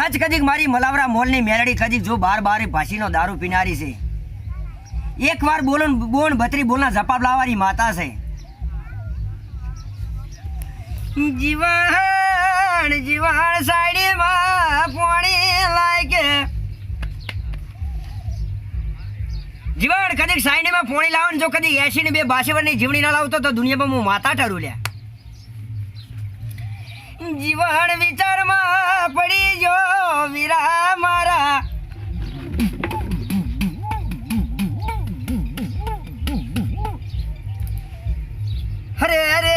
ખચ કદીક મારી મલાવરા મોલની મેલડી કદીક જો બાર બાર ભાષીનો દારૂ પીનારી છે. એક વાર બોલો ને બોન બત્રી બોલના ઝપાપ લાવવાની માતા છે. જીવાણ જીવાણ સાડીમાં પોણી લાગે જીવણ કદીક સાઈડીમાં પોણી લાવો જો કદી એસી ને બે બાસી જીવણી ના લાવતો તો દુનિયામાં હું માતા ઠરું લ્યા. જીવન વિચારમાં પડી જો વીરા મારા. હરે હરે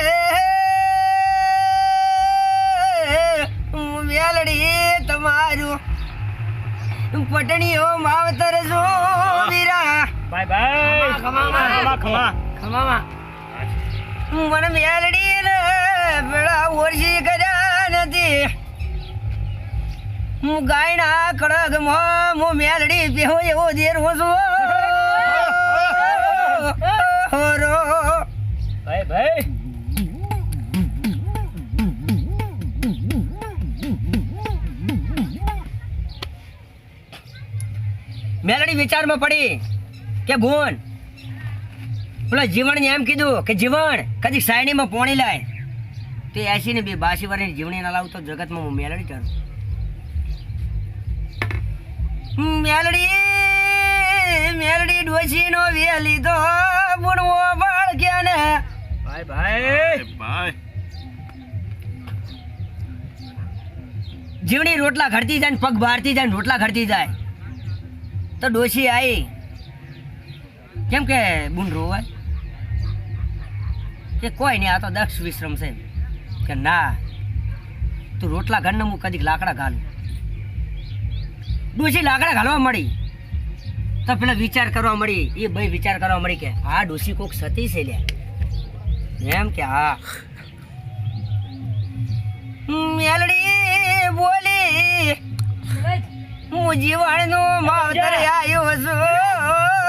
હું મેલડી તમારું. પટણીઓ માવતર જો વીરા ભાઈ ભાઈ ખમા ખમા ખમામાં. મને મેલડી ને પેલા હું ગાયના કડકમાં હું મેલડી પીહો એવો દેર હું છું. ભાઈ ભાઈ. મેલડી વિચારમાં પડી કે ભૂન પેલા જીવણને એમ કીધું કે જીવણ કદી સાયણીમાં પોણી લાય. તે એસી ને બે બાસી વાળી જીવણી ના લાવું તો જગતમાં હું મેલડી કરું મેલડી મેલડી ડોસી નો વેલી તો બુણવો બાળ ક્યાં ને ભાઈ. ભાઈ ભાઈ. જીવણી રોટલા ઘડતી જાય ને પગ બહારતી જાય ને રોટલા ઘડતી જાય. તો ડોશી આવી કેમ કે બુન રોવાય? કે કોઈ નહીં આ તો દક્ષ વિશ્રમ છે કે ના તું રોટલા ઘરને હું કદીક લાકડા ઘાલું. ડોશી લાકડા ઘાલવા મળી. તો પેલા વિચાર કરવા મળી. એ ભાઈ વિચાર કરવા મળી કે આ ડોશી કોક સતી છે લે એમ કે હા. મેલડી બોલી. હું જીવણનો માવતર આવ્યો છું.